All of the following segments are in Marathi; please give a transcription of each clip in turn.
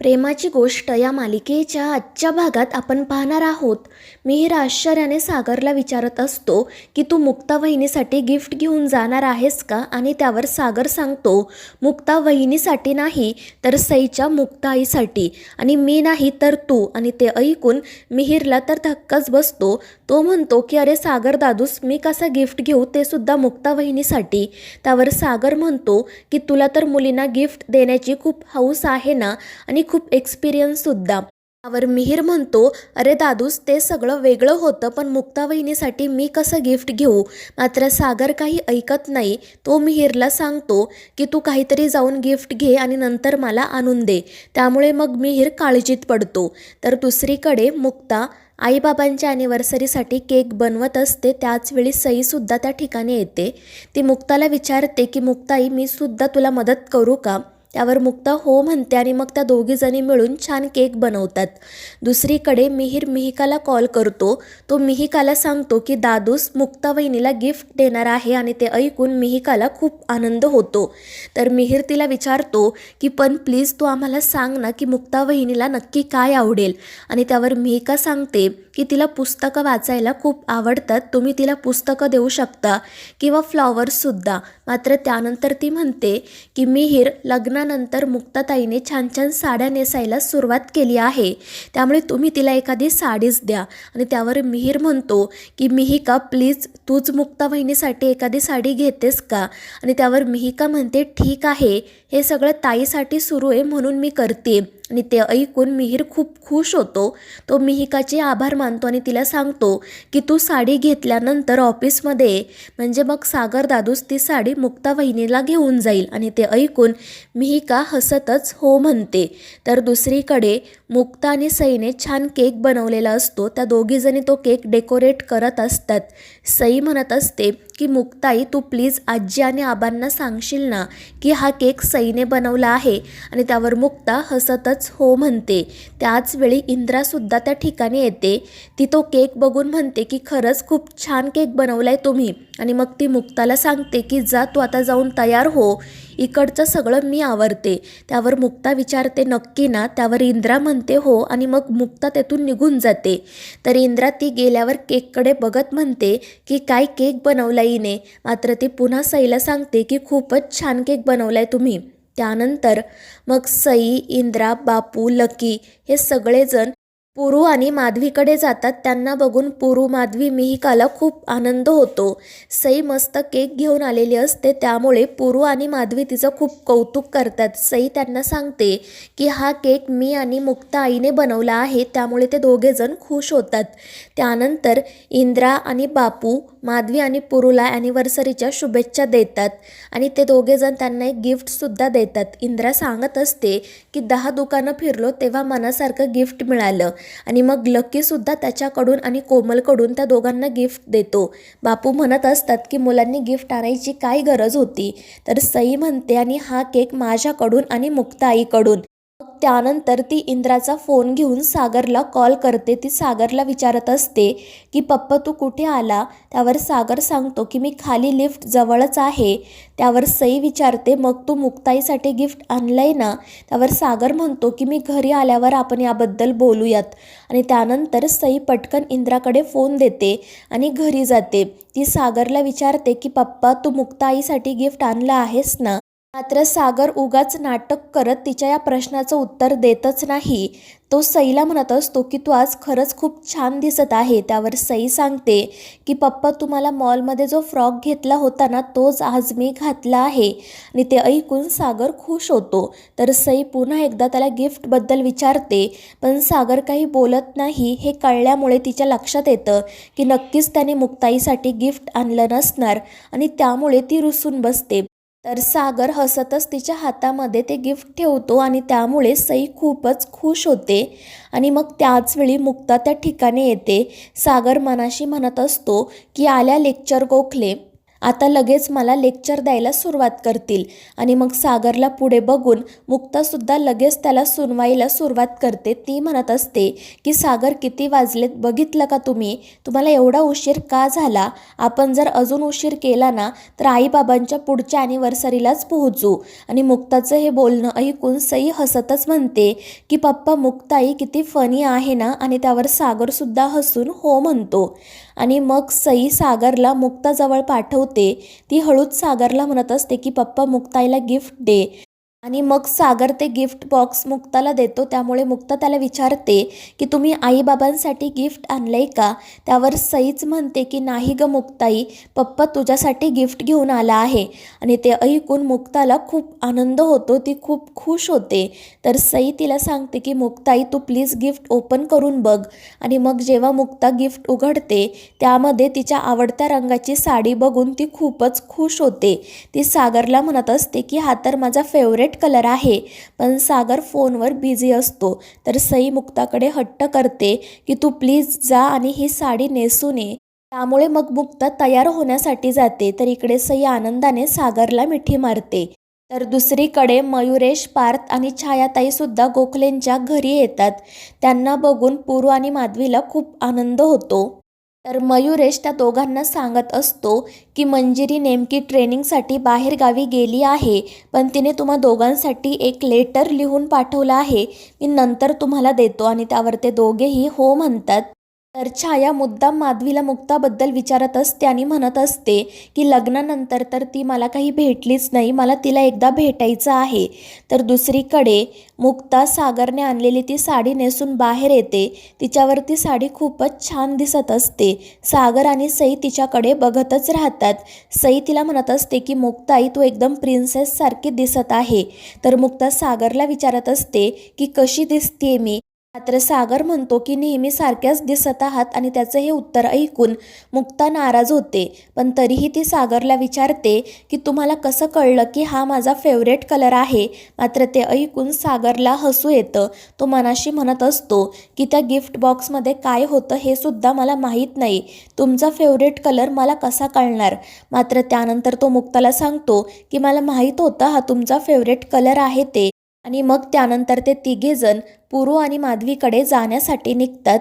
प्रेमाची गोष्ट या मालिकेच्या आजच्या भागात आपण पाहणार आहोत. मिहीर आश्चर्याने सागरला विचारत असतो की तू मुक्ता वहिनीसाठी गिफ्ट घेऊन जाणार आहेस का? आणि त्यावर सागर सांगतो मुक्ता वहिनीसाठी नाही तर सईच्या मुक्ता आईसाठी. आणि मी नाही तर तू. आणि ते ऐकून मिहीरला तर धक्काच बसतो. तो म्हणतो की अरे सागर दादूस मी कसा गिफ्ट घेऊ ते सुद्धा मुक्ता वहिनीसाठी. त्यावर सागर म्हणतो की तुला तर मुलींना गिफ्ट देण्याची खूप हौस आहे ना? आणि खूप एक्सपिरियन्ससुद्धा त्यावर मिहीर म्हणतो अरे दादूस ते सगळं वेगळं होतं पण मुक्ता वहिनीसाठी मी कसं गिफ्ट घेऊ? मात्र सागर काही ऐकत नाही. तो मिहीरला सांगतो की तू काहीतरी जाऊन गिफ्ट घे आणि नंतर मला आणून दे. त्यामुळे मग मिहीर काळजीत पडतो. तर दुसरीकडे मुक्ता आईबाबांच्या ॲनिव्हर्सरीसाठी केक बनवत असते. त्याचवेळी सईसुद्धा त्या ठिकाणी येते. ती मुक्ताला विचारते की मुक्ताई मी सुद्धा तुला मदत करू का? त्यावर मुक्ता हो म्हणते आणि मग त्या दोघीजणी मिळून छान केक बनवतात. दुसरीकडे मिहीर मिहिकाला कॉल करतो. तो मिहिकाला सांगतो की दादूस मुक्ता वहिनीला गिफ्ट देणार आहे आणि ते ऐकून मिहिकाला खूप आनंद होतो. तर मिहीर तिला विचारतो की पण प्लीज तू आम्हाला सांग ना की मुक्ता वहिनीला नक्की काय आवडेल? आणि त्यावर मिहिका सांगते की तिला पुस्तकं वाचायला खूप आवडतात. तुम्ही तिला पुस्तकं देऊ शकता किंवा फ्लॉवर्ससुद्धा मात्र त्यानंतर ती म्हणते की मिहीर लग्नानंतर मुक्ताताईने छान छान साड्या नेसायला सुरुवात केली आहे. त्यामुळे तुम्ही तिला एखादी साडीच द्या. आणि त्यावर मिहीर म्हणतो की मिहिका प्लीज तूच मुक्ता बहिणीसाठी एखादी साडी घेतेस का? आणि त्यावर मिहिका म्हणते ठीक आहे. हे सगळं ताईसाठी सुरू आहे म्हणून मी करते. आणि ते ऐकून मिहीर खूप खुश होतो. तो मिहिकाचे आभार मानतो आणि तिला सांगतो की तू साडी घेतल्यानंतर ऑफिसमध्ये ये. म्हणजे मग सागर दादूस ती साडी मुक्ता वहिनीला घेऊन जाईल आणि ते ऐकून मिहिका हसतच हो म्हणते. तर दुसरीकडे मुक्ता आणि सईने छान केक बनवलेला असतो. त्या दोघीजणी तो केक डेकोरेट करत असतात. सई म्हणत असते की मुक्ताई तू प्लीज आजी आणि आबांना सांगशील ना की हा केक सईने बनवला आहे आणि त्यावर मुक्ता हसतच हो म्हणते. त्याच वेळी इंद्रासुद्धा त्या ठिकाणी येते. ती तो केक बघून म्हणते की खरंच खूप छान केक बनवला आहे तुम्ही. आणि मग ती मुक्ताला सांगते की जा तू आता जाऊन तयार हो. इकडचं सगळं मी आवरते. त्यावर मुक्ता विचारते नक्की ना? त्यावर इंद्रा म्हणते हो. आणि मग मुक्ता तेथून निघून जाते. तर इंद्रा ती गेल्यावर केककडे बघत म्हणते की काय केक बनवला इने मात्र ती पुन्हा सईला सांगते की खूपच छान केक बनवला आहे तुम्ही. त्यानंतर मग सई इंद्रा बापू लकी हे सगळेजण पुरू आणि माधवीकडे जातात त्यांना बघून पुरू माधवी मिहिकाला खूप आनंद होतो. सई मस्त केक घेऊन आलेली असते त्यामुळे पुरू आणि माधवी तिचं खूप कौतुक करतात. सई त्यांना सांगते की हा केक मी आणि मुक्ता आईने बनवला आहे त्यामुळे ते दोघेजण खुश होतात. त्यानंतर इंद्रा आणि बापू माधवी आणि पुरूला ॲनिव्हर्सरीच्या शुभेच्छा देतात आणि ते दोघेजण त्यांना एक गिफ्टसुद्धा देतात. इंद्रा सांगत असते की दहा दुकानं फिरलो तेव्हा मनासारखं गिफ्ट मिळालं. आणि मग लकीसुद्धा त्याच्याकडून आणि कोमलकडून त्या दोघांना गिफ्ट देतो. बापू म्हणत असतात की मुलांनी गिफ्ट आणायची काय गरज होती? तर सई म्हणते आणि हा केक माझ्याकडून आणि मुक्ता आईकडून त्यानंतर ती इंद्राचा फोन घेऊन सागरला कॉल करते. ती सागरला विचारत असते की पप्पा तू कुठे आला? त्यावर सागर सांगतो की मी खाली लिफ्ट जवळच आहे. त्यावर सई विचारते मग तू मुक्ताईसाठी गिफ्ट आणलं आहे ना? त्यावर सागर म्हणतो की मी घरी आल्यावर आपण याबद्दल बोलूयात. आणि त्यानंतर सई पटकन इंद्राकडे फोन देते आणि घरी जाते. ती सागरला विचारते की पप्पा तू मुक्ताईसाठी गिफ्ट आणलं आहेस ना? मात्र सागर उगाच नाटक करत तिच्या या प्रश्नाचं उत्तर देतच नाही. तो सईला म्हणत असतो की तू आज खरंच खूप छान दिसत आहे. त्यावर सई सांगते की पप्पा तुम्हाला मॉलमध्ये जो फ्रॉक घेतला होता ना तोच आज मी घातला आहे. आणि ते ऐकून सागर खुश होतो. तर सई पुन्हा एकदा त्याला गिफ्टबद्दल विचारते पण सागर काही बोलत नाही. हे कळल्यामुळे तिच्या लक्षात येतं की नक्कीच त्याने मुक्ताईसाठी गिफ्ट आणलं नसणार आणि त्यामुळे ती रुसून बसते. तर सागर हसतच तिच्या हातामध्ये ते गिफ्ट ठेवतो आणि त्यामुळे सई खूपच खुश होते. आणि मग त्याचवेळी मुक्ता त्या ठिकाणी येते. सागर मनाशी म्हणत असतो की आल्या लेक्चर गोखले. आता लगेच मला लेक्चर द्यायला सुरुवात करतील. आणि मग सागरला पुढे बघून मुक्तासुद्धा लगेच त्याला सुनवाईला सुरुवात करते. ती म्हणत असते की सागर किती वाजलेत? बघितलं का तुम्ही? तुम्हाला एवढा उशीर का झाला? आपण जर अजून उशीर केला ना तर आईबाबांच्या पुढच्या ॲनिव्हर्सरीलाच पोहोचू. आणि मुक्ताचं हे बोलणं ऐकून सई हसतच म्हणते की पप्पा मुक्ताई किती फनी आहे ना? आणि त्यावर सागरसुद्धा हसून हो म्हणतो. आणि मग सई सागरला मुक्ताजवळ पाठवते. ती हळूच सागरला म्हणत असते की पप्पा मुक्ताईला गिफ्ट दे. आणि मग सागर ते गिफ्ट बॉक्स मुक्ताला देतो. त्यामुळे मुक्ता त्याला विचारते की तुम्ही आईबाबांसाठी गिफ्ट आणलं आहे का? त्यावर सईच म्हणते की नाही ग मुक्ताई पप्पा तुझ्यासाठी गिफ्ट घेऊन आला आहे. आणि ते ऐकून मुक्ताला खूप आनंद होतो ती खूप खुश होते. तर सई तिला सांगते की मुक्ताई तू प्लीज गिफ्ट ओपन करून बघ. आणि मग जेव्हा मुक्ता गिफ्ट उघडते त्यामध्ये तिच्या आवडत्या रंगाची साडी बघून ती खूपच खुश होते. ती सागरला म्हणत असते की हा तर माझा फेवरेट कलर आहे. पण सागर फोनवर बिझी असतो. तर सई मुक्ताकडे हट्ट करते की तू प्लीज जा आणि ही साडी नेसून ये त्यामुळे मग मुक्ता तयार होण्यासाठी जाते. तर इकडे सई आनंदाने सागरला मिठी मारते. तर दुसरीकडे मयुरेश पार्थ आणि छायाताईसुद्धा गोखलेंच्या घरी येतात. त्यांना बघून पूर्व आणि माधवीला खूप आनंद होतो. तर मयुरेश त्या दोघांना सांगत असतो की मंजिरी नेमकी ट्रेनिंगसाठी बाहेरगावी गेली आहे पण तिने तुम्हा दोघांसाठी एक लेटर लिहून पाठवलं आहे. मी नंतर तुम्हाला देतो आणि त्यावर ते दोघेही हो म्हणतात. तर छाया मुद्दाम माधवीला मुक्ताबद्दल विचारत असते आणि म्हणत असते की लग्नानंतर तर ती मला काही भेटलीच नाही मला तिला एकदा भेटायचं आहे. तर दुसरीकडे मुक्ता सागरने आणलेली ती साडी नेसून बाहेर येते. तिच्यावर ती साडी खूपच छान दिसत असते. सागर आणि सई तिच्याकडे बघतच राहतात. सई तिला म्हणत असते की मुक्ताई तू एकदम प्रिन्सेससारखी दिसत आहे. तर मुक्ता सागरला विचारत असते की कशी दिसते मी? मात्र सागर म्हणतो की नेहमी सारख्याच दिसत आहात आणि त्याचं हे उत्तर ऐकून मुक्ता नाराज होते. पण तरीही ती सागरला विचारते की तुम्हाला कसं कळलं की हा माझा फेवरेट कलर आहे? मात्र ते ऐकून सागरला हसू येतं. तो मनाशी म्हणत असतो की त्या गिफ्ट बॉक्समध्ये काय होतं हे सुद्धा मला माहीत नाही. तुमचा फेवरेट कलर मला कसा कळणार? मात्र त्यानंतर तो मुक्ताला सांगतो की मला माहीत होतं हा तुमचा फेवरेट कलर आहे ते. आणि मग त्यानंतर ते तिघेजण पुरू आणि माधवीकडे जाण्यासाठी निघतात.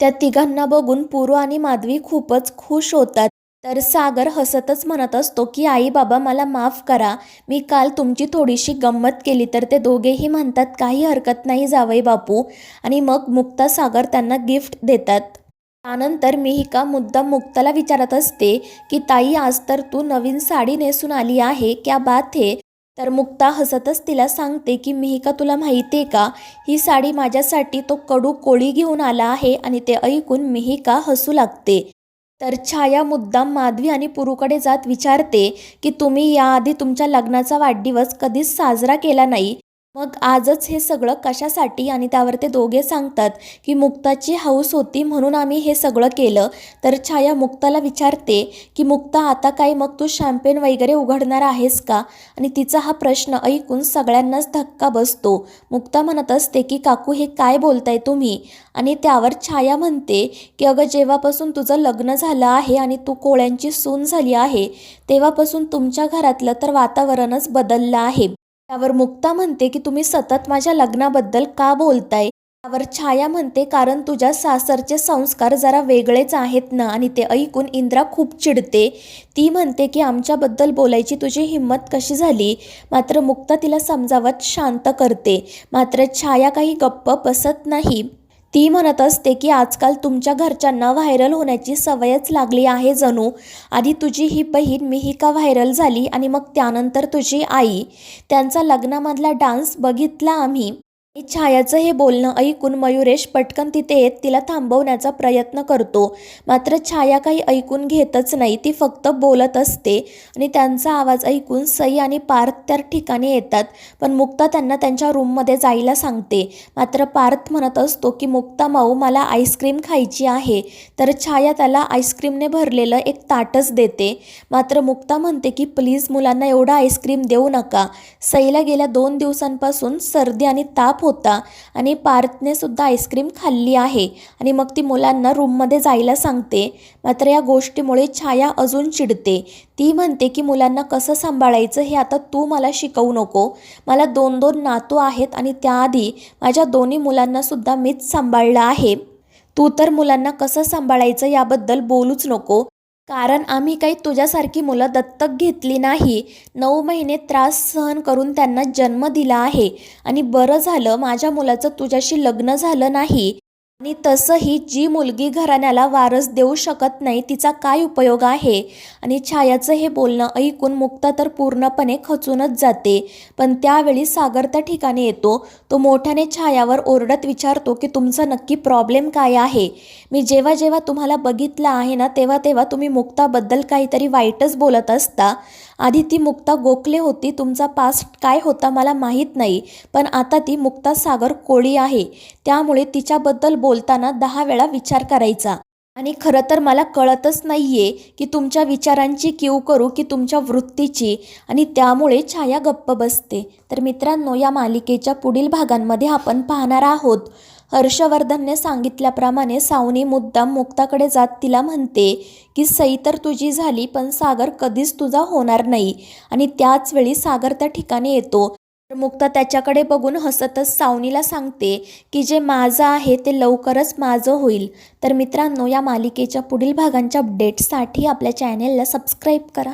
त्या तिघांना बघून पुरू आणि माधवी खूपच खुश होतात. तर सागर हसतच म्हणत असतो की आई बाबा मला माफ करा. मी काल तुमची थोडीशी गंमत केली तर ते दोघेही म्हणतात काही हरकत नाही जावई बापू आणि मग मुक्ता सागर त्यांना गिफ्ट देतात. त्यानंतर मिहिका मुद्दा मुक्ताला विचारत असते की ताई आज तर तू नवीन साडी नेसून आली आहे. क्या बात हे? तर मुक्ता हसतच तिला सांगते की मिहिका तुला माहिती आहे का? ही साडी माझ्यासाठी तो कडू कोळी घेऊन आला आहे आणि ते ऐकून मिहिका हसू लागते. तर छाया मुद्दाम माधवी आणि पुरूकडे जात विचारते की तुम्ही याआधी तुमच्या लग्नाचा वाढदिवस कधीच साजरा केला नाही? मग आजच हे सगळं कशासाठी आणि त्यावर ते दोघे सांगतात की मुक्ताची हौस होती म्हणून आम्ही हे सगळं केलं. तर छाया मुक्ताला विचारते की मुक्ता आता काय मग तू शॅम्पेन वगैरे उघडणार आहेस का? आणि तिचा हा प्रश्न ऐकून सगळ्यांनाच धक्का बसतो. मुक्ता म्हणत असते की काकू हे काय बोलताय तुम्ही? आणि त्यावर छाया म्हणते की अगं जेव्हापासून तुझं लग्न झालं आहे आणि तू कोळ्यांची सून झाली आहे तेव्हापासून तुमच्या घरातलं तर वातावरणच बदललं आहे. त्यावर मुक्ता म्हणते की तुम्ही सतत माझ्या लग्नाबद्दल का बोलताय? त्यावर छाया म्हणते कारण तुझ्या सासरचे संस्कार जरा वेगळेच आहेत ना आणि ते ऐकून इंद्रा खूप चिडते. ती म्हणते की आमच्याबद्दल बोलायची तुझी हिंमत कशी झाली? मात्र मुक्ता तिला समजावत शांत करते. मात्र छाया काही गप्प बसत नाही. ती म्हणत असते की आजकाल तुमच्या घरच्यांना व्हायरल होण्याची सवयच लागली आहे जणू. आधी तुझी ही बहीण मिहिका व्हायरल झाली आणि मग त्यानंतर तुझी आई. त्यांचा लग्नामधला डान्स बघितला आम्ही. छायाचं हे बोलणं ऐकून मयुरेश पटकन तिथे येत तिला थांबवण्याचा प्रयत्न करतो. मात्र छाया काही ऐकून घेतच नाही ती फक्त बोलत असते आणि त्यांचा आवाज ऐकून सई आणि पार्थ त्या ठिकाणी येतात. पण मुक्ता त्यांना त्यांच्या रूममध्ये जायला सांगते. मात्र पार्थ म्हणत असतो की मुक्ता माऊ मला आईस्क्रीम खायची आहे. तर छाया त्याला आईस्क्रीमने भरलेलं एक ताटच देते. मात्र मुक्ता म्हणते की प्लीज मुलांना एवढं आईस्क्रीम देऊ नका. सईला गेल्या दोन दिवसांपासून सर्दी आणि ताप होता आणि पार्थने सुद्धा आईस्क्रीम खाल्ली आहे. आणि मग ती मुलांना रूममध्ये जायला सांगते. मात्र या गोष्टीमुळे छाया अजून चिडते. ती म्हणते की मुलांना कसं सांभाळायचं हे आता तू मला शिकवू नको. मला दोन दोन नातू आहेत आणि त्याआधी माझ्या दोन्ही मुलांनासुद्धा मीच सांभाळलं आहे. तू तर मुलांना कसं सांभाळायचं याबद्दल बोलूच नको. कारण आम्ही काही तुझ्यासारखी मुलं दत्तक घेतली नाही. नऊ महिने त्रास सहन करून त्यांना जन्म दिला आहे. आणि बरं झालं माझ्या मुलाचं तुझ्याशी लग्न झालं नाही. आणि तसंही जी मुलगी घराण्याला वारस देऊ शकत नाही तिचा काय उपयोग आहे? आणि छायाचं हे बोलणं ऐकून मुक्ता तर पूर्णपणे खचूनच जाते. पण त्यावेळी सागर त्या ठिकाणी येतो. तो मोठ्याने छायावर ओरडत विचारतो की तुमचा नक्की प्रॉब्लेम काय आहे? मी जेव्हा जेव्हा तुम्हाला बघितलं आहे ना तेव्हा तेव्हा तुम्ही मुक्ताबद्दल काहीतरी वाईटच बोलत असता. आधी ती मुक्ता गोखले होती. तुमचा पास्ट काय होता मला माहीत नाही. पण आता ती मुक्ता सागर कोळी आहे. त्यामुळे तिच्याबद्दल बोलताना दहा वेळा विचार करायचा. आणि खरं तर मला कळतच नाही आहे की तुमच्या विचारांची कीव करू की तुमच्या वृत्तीची. आणि त्यामुळे छाया गप्प बसते. तर मित्रांनो या मालिकेच्या पुढील भागांमध्ये आपण पाहणार आहोत. हर्षवर्धनने सांगितल्याप्रमाणे सावनी मुद्दाम मुक्ताकडे जात तिला म्हणते की सई तर तुझी झाली पण सागर कधीच तुझा होणार नाही. आणि त्याच वेळी सागर त्या ठिकाणी येतो. तर मुक्ता त्याच्याकडे बघून हसतच सावनीला सांगते की जे माझं आहे ते लवकरच माझं होईल. तर मित्रांनो या मालिकेच्या पुढील भागांच्या अपडेट्ससाठी आपल्या चॅनेलला सबस्क्राईब करा.